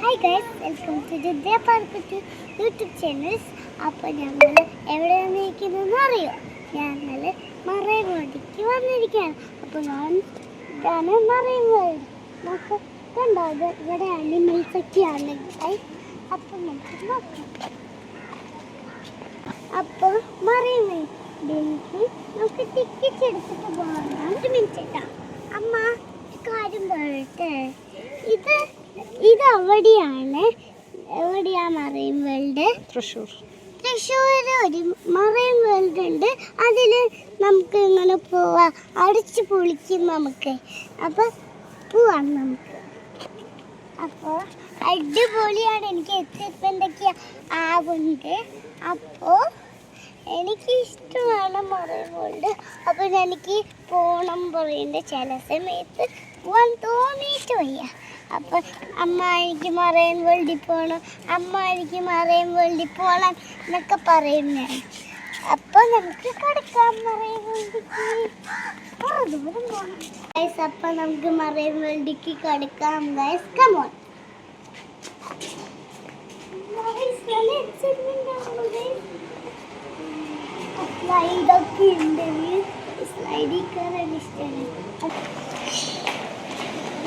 Hi guys welcome to Jeddah പാർക്കറ്റ് YouTube channels അപ്പോൾ ഞങ്ങൾ എവിടെയാണ് നിൽക്കുന്നതെന്ന് അറിയോ? ഞങ്ങൾ മറൈൻ വന്നിരിക്കുകയാണ്. അപ്പോൾ ഞാൻ ഇതാണ് മറൈൻ വേൾഡ് നമുക്ക് കണ്ടോ ഇത് ഇവിടെ അനിമൽസ് ഒക്കെയാണ് ഗൈസ് അപ്പോൾ നമുക്ക് നോക്കാം. അപ്പോൾ മറൈൻ വേൾഡിലേക്ക് നമുക്ക് ടിക്കറ്റ് എടുത്തിട്ട് പോകാം. ഒരു മിനിറ്റ് കേട്ടോ അമ്മ കാര്യം പറയട്ടെ. ഇത് ഇത് അവിടെയാണ് എവിടെയാ മറൈൻ വേൾഡ് തൃശ്ശൂർ. തൃശ്ശൂർ ഒരു മറൈൻ വേൾഡ് ഉണ്ട്. അതിൽ നമുക്ക് ഇങ്ങനെ പോവാം. അടിച്ച് പൊളിക്കും നമുക്ക്. അപ്പോൾ പോവാം നമുക്ക്. അപ്പോൾ അടിപൊളിയാണ്. എനിക്ക് എത്തിപ്പ എന്തൊക്കെയാ? ആവുണ്ട്. അപ്പോൾ എനിക്ക് ഇഷ്ടമാണ് മറൈൻ വേൾഡ് അപ്പോൾ എനിക്ക് പോകണം പറയുന്നത് ചില സമയത്ത്. പോകാൻ തോന്നിയിട്ട് വയ്യ അപ്പോൾ അമ്മ എനിക്ക് മറൈൻ വേൾഡിൽ പോകണം അമ്മ എനിക്ക് മറൈൻ വേൾഡിൽ പോകണം എന്നൊക്കെ പറയുന്നതാണ് അപ്പൊ നമുക്ക് കിടക്കാം പോകണം ഗൈസ് അപ്പോൾ നമുക്ക് മറൈൻ വേൾഡിക്ക് കിടക്കാം. ഗൈസ് കമോൺ സ്ലൈഡൊക്കെ ഉണ്ട്. സ്ലൈഡിൽ കയറാൻ ഇഷ്ടമാണ്.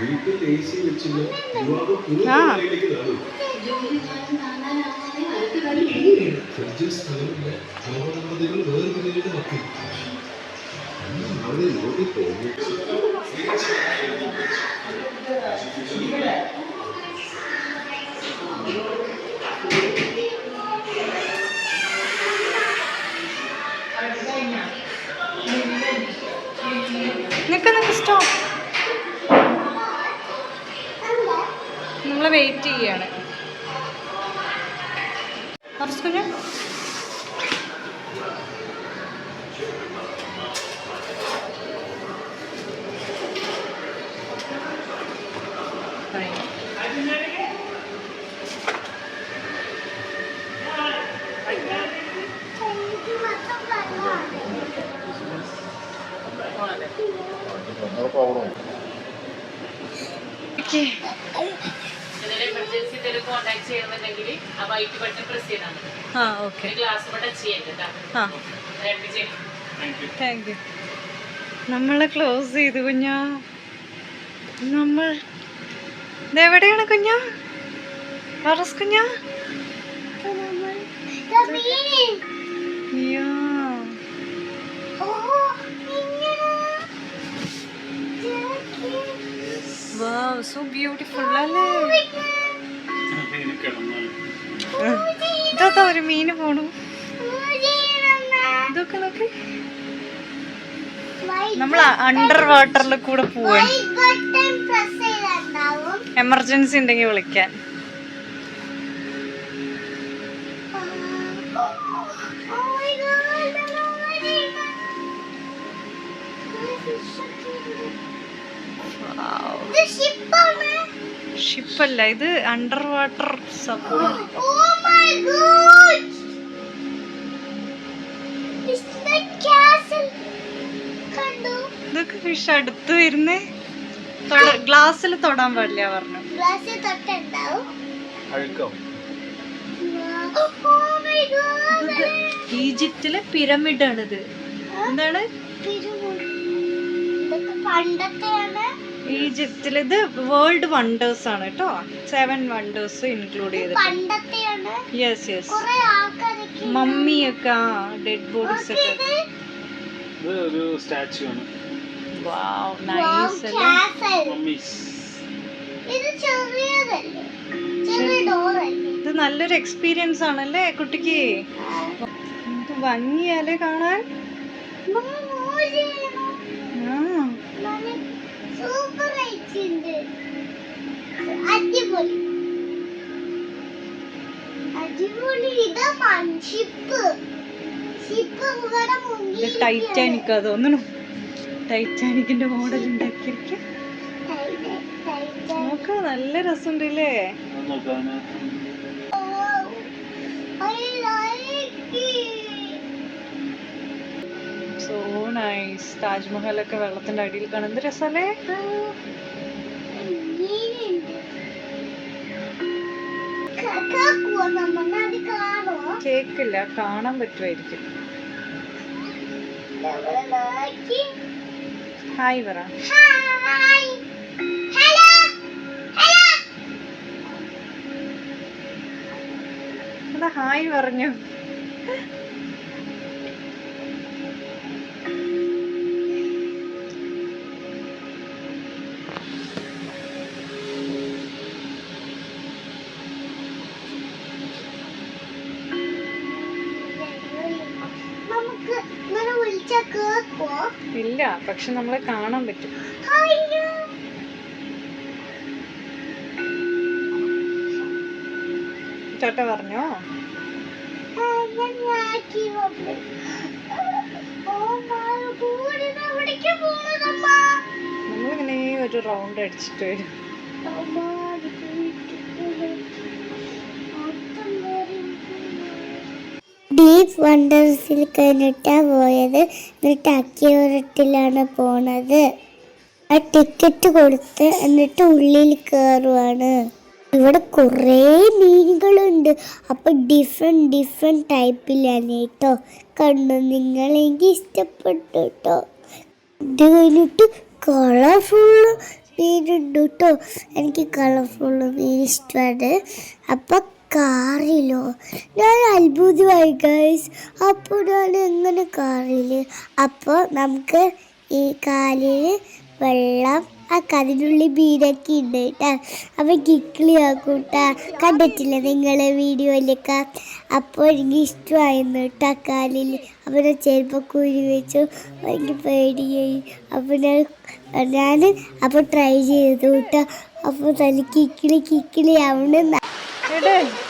വീട്ടിൽ എ സി വെച്ചില്ല ഫ്രിഡ്ജിൽ സ്ഥലമില്ല. ജോബനമ്പതികൾ വേർപിരിയുടെ മക്കൾ അവിടെ യോഗി കുറച്ച് കുഞ്ഞ് ഓക്കെ എന്തെങ്കിലും എമർജൻസി എന്തെങ്കിലും കോൺടാക്ട് ചെയ്യണമെന്നുണ്ടെങ്കിൽ ആ വൈറ്റ് ബട്ടൺ പ്രസ് ചെയ്താൽ മതി. ആ ഓക്കെ ഗ്ലാസ് ബട്ടൺ ചെയ്യരുത് കേട്ടോ. ആ. രണ്ട് ചെയ്യണം താങ്ക് യു നമ്മളെ ക്ലോസ് ചെയ്തു കുഞ്ഞാ. നമ്മൾ എവിടെയാണ് കുഞ്ഞാ? റോറസ് കുഞ്ഞാ? അയ്യോ. വാവ് സോ ബ്യൂട്ടിഫുൾ അല്ലേ? ഇതാ ഒരു മീന് പോണു. ഇതൊക്കെ നോക്ക്. നമ്മൾ അണ്ടർ വാട്ടറിൽ കൂടെ പോവാൻ എമർജൻസി ഉണ്ടെങ്കിൽ വിളിക്കാൻ. ഷിപ്പല്ല ഇത് അണ്ടർ വാട്ടർ സബ്മറി Oh? കണ്ടു? ഇതൊക്കെ ഫിഷ് അടുത്ത് വരുന്നേ. ഗ്ലാസ്സിൽ തൊടാൻ പാടില്ല പറഞ്ഞു. ഗ്ലാസ്സിൽ തൊട്ടുണ്ടാവും അഴുക്കം? Oh! ഈജിപ്തിലെ പിരമിഡാണിത്. എന്താണ്? പണ്ടത്തെയാണ്. ഈജിപ്തിൽ ഇത് വേൾഡ് വണ്ടേഴ്സ് ആണ് കേട്ടോ. സെവൻ വണ്ടേഴ്സ് ഇൻക്ലൂഡ് ചെയ്ത് പണ്ടത്തെയാണ്? യെസ് യെസ് മമ്മിയൊക്കെ ഡെഡ് ബോഡീസ് ഒക്കെ. ഒരു സ്റ്റാച്ചു ആണ്. വാവ് നൈസ് അല്ലേ? castle. മമ്മീസ് ഇത് ചെറിയതല്ലേ? ചെറിയ ഡോറല്ലേ ഇത് നല്ലൊരു എക്സ്പീരിയൻസ് ആണല്ലേ കുട്ടിക്ക്? ഭംഗിയാലേ കാണാൻ? അടിപൊളി. അടിപൊളി ഇതാ ഷിപ്പ്. ഷിപ്പ് ഇവിടെ മുങ്ങി ടൈറ്റാനിക് തോന്നുന്നു. ടൈറ്റാനിക്കിന്റെ മോഡൽ ഉണ്ടാക്കിയിരിക്കും. നോക്ക നല്ല രസമുണ്ട് അല്ലേ സോ നൈസ് താജ്മഹൽ ഒക്കെ വെള്ളത്തിന്റെ അടിയിൽ കാണാൻ എന്ത് കേക്കില്ല കാണാൻ പറ്റുമായിരിക്കും ഹായ് പറ ഹായ് പറഞ്ഞു പക്ഷെ നമ്മളെ കാണാൻ പറ്റും. ചേട്ട പറഞ്ഞോ? നമ്മളിങ്ങനെ ഒരു റൗണ്ട് അടിച്ചിട്ട് വരും. ഡീപ് വണ്ടേഴ്സിൽ കഴിഞ്ഞിട്ടാ പോയത്. എന്നിട്ട് അക്കിയോരട്ടിലാണ് പോണത്. ആ ടിക്കറ്റ് കൊടുത്ത് എന്നിട്ട് ഉള്ളിൽ കയറുവാണ് ഇവിടെ കുറേ മീനുകളുണ്ട്. അപ്പൊ ഡിഫറെന്റ് ഡിഫറെന്റ് ടൈപ്പിലാണ് കേട്ടോ. കണ്ടു? നിങ്ങൾ എനിക്ക് ഇഷ്ടപ്പെട്ടു കേട്ടോ. ഇത് കഴിഞ്ഞിട്ട് കളർഫുൾ മീനുണ്ട് കേട്ടോ. എനിക്ക് കളർഫുള്ള് മീൻ ഇഷ്ടമാണ്. അപ്പം കാറിലോ? ഞാൻ അത്ഭുതമായി ഗൈസ് അപ്പോൾ ഞാൻ എങ്ങനെ കാറിൽ അപ്പോൾ നമുക്ക് ഈ കാലിൽ വെള്ളം ആ കതിനുള്ളിൽ ബീരൊക്കെ ഉണ്ട് കേട്ടോ. അപ്പം കിക്കിളി ആക്കും കേട്ടോ. കണ്ടിട്ടില്ല നിങ്ങളെ വീഡിയോയിലൊക്കെ? അപ്പോൾ എനിക്ക് ഇഷ്ടമായിരുന്നു കേട്ടോ കാലിൽ അവനെ ചെരുപ്പം കുഴി വെച്ചു. എനിക്ക് പേടിയായി. അപ്പോൾ ഞാൻ ഞാൻ അപ്പോൾ ട്രൈ ചെയ്തു കേട്ടോ. അപ്പോൾ തന്നെ കിക്കിളി കിക്കിളി അവിടെ 对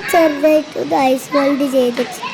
ഇവിടെ ചെറുതായിട്ടൊന്ന് ഐസ് മോൾഡ് ചെയ്തിട്ടുണ്ട്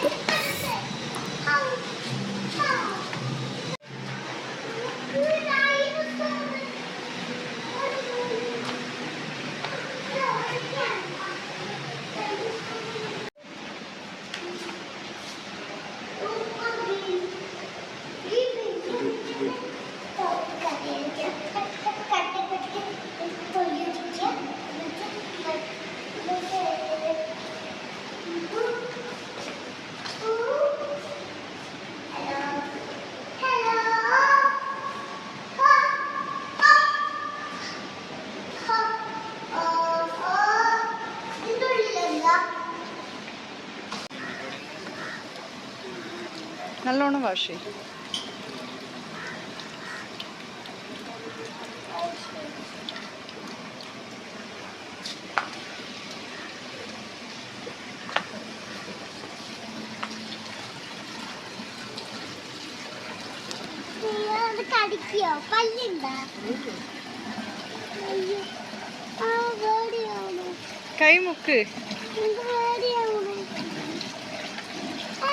നല്ലോണം വാഷ് ചെയ്യും. കൈമുക്ക് കടിക്കോ? പല്ലുണ്ടോ? കൈ മുക്ക് എനിക്ക് പേടിയാവണു ആ.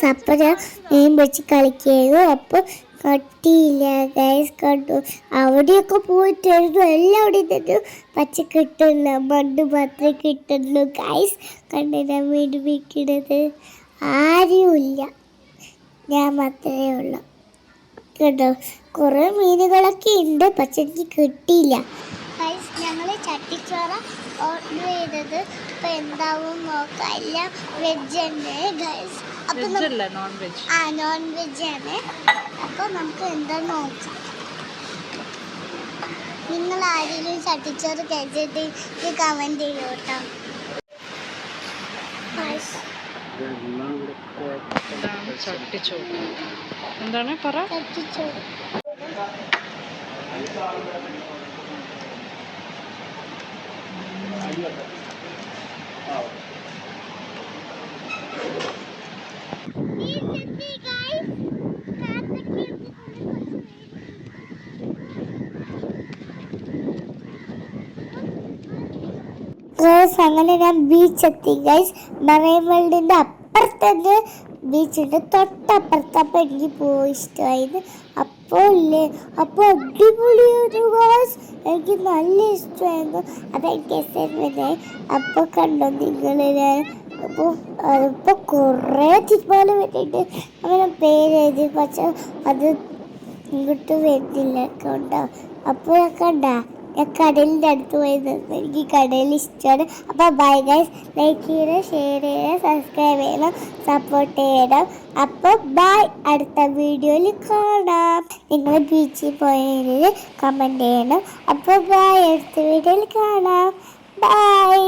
ഗൈസ് അപ്പൊ ഞാൻ മീൻ വെച്ച് കളിക്കുകയായിരുന്നു. അപ്പൊ കട്ടിയില്ല ഗൈസ് കണ്ടു. അവിടെയൊക്കെ പോയിട്ടായിരുന്നു എല്ലാം അവിടെ തന്നെ പച്ച കിട്ടില്ല മണ്ണ് മാത്രമേ കിട്ടുള്ളൂ ഗൈസ് കണ്ടില്ല മീൻ വിൽക്കുന്നത് ആരുമില്ല. ഞാൻ മാത്രമേ ഉള്ളൂ. കേട്ടോ കുറേ മീനുകളൊക്കെ ഉണ്ട് പക്ഷെ എനിക്ക് കിട്ടിയില്ല. ഞങ്ങൾ ചട്ടിച്ചോറ ഓർഡർ ചെയ്തത്. ഇപ്പൊ എന്താവും നോക്കാം. എല്ലാം വെജ് തന്നെ ഗൈസ് നോൺ വെജ് ആ നോൺ വെജ് ആണ്. അപ്പോൾ നമുക്ക് എന്താ നോക്കാം. നിങ്ങൾ ആരെങ്കിലും ചട്ടിച്ചോറ് കഴിച്ചിട്ട് കമന്റ് ചെയ്യൂ കേട്ടോ ചട്ടിച്ചോറ്. എന്താണ് പറ? ചട്ടിച്ചോറ്. അങ്ങനെ ഞാൻ ബീച്ച് എത്തി ഗൈസ് മറൈൻ വേൾഡിന്റെ അപ്പുറത്തന്നെ ബീച്ചുണ്ട് തൊട്ടപ്പുറത്ത് അപ്പോൾ എനിക്ക് പോയി ഇഷ്ടമായത് അപ്പോൾ ഇല്ലേ? അപ്പോൾ അടിപൊളിയൊരു ഗോസ് എനിക്ക് നല്ല ഇഷ്ടമായിരുന്നു. അപ്പോൾ എനിക്ക് അസൈൻമെന്റ് അപ്പോൾ കണ്ടോ നിങ്ങൾ അപ്പോൾ ഇപ്പോൾ കുറേ തിരുമാല പറ്റിയിട്ട് അങ്ങനെ പേര് എഴുതി പക്ഷെ അത് ഇങ്ങോട്ട് വരുന്നില്ല കേട്ടോ അപ്പോൾ ഉണ്ടാ ഞാൻ കടലിന്റെ അടുത്ത് പോയത്. എനിക്ക് കടൽ ഇഷ്ടമാണ്. അപ്പോൾ ബൈ ഗൈസ് ലൈക്ക് ചെയ്യണം ഷെയർ ചെയ്യണം സബ്സ്ക്രൈബ് ചെയ്യണം സപ്പോർട്ട് ചെയ്യണം. അപ്പോൾ ബൈ അടുത്ത വീഡിയോയിൽ കാണാം. നിങ്ങൾ ബീച്ചിൽ പോയതിൽ കമന്റ് ചെയ്യണം. അപ്പോൾ ബൈ അടുത്ത വീഡിയോയിൽ കാണാം. ബൈ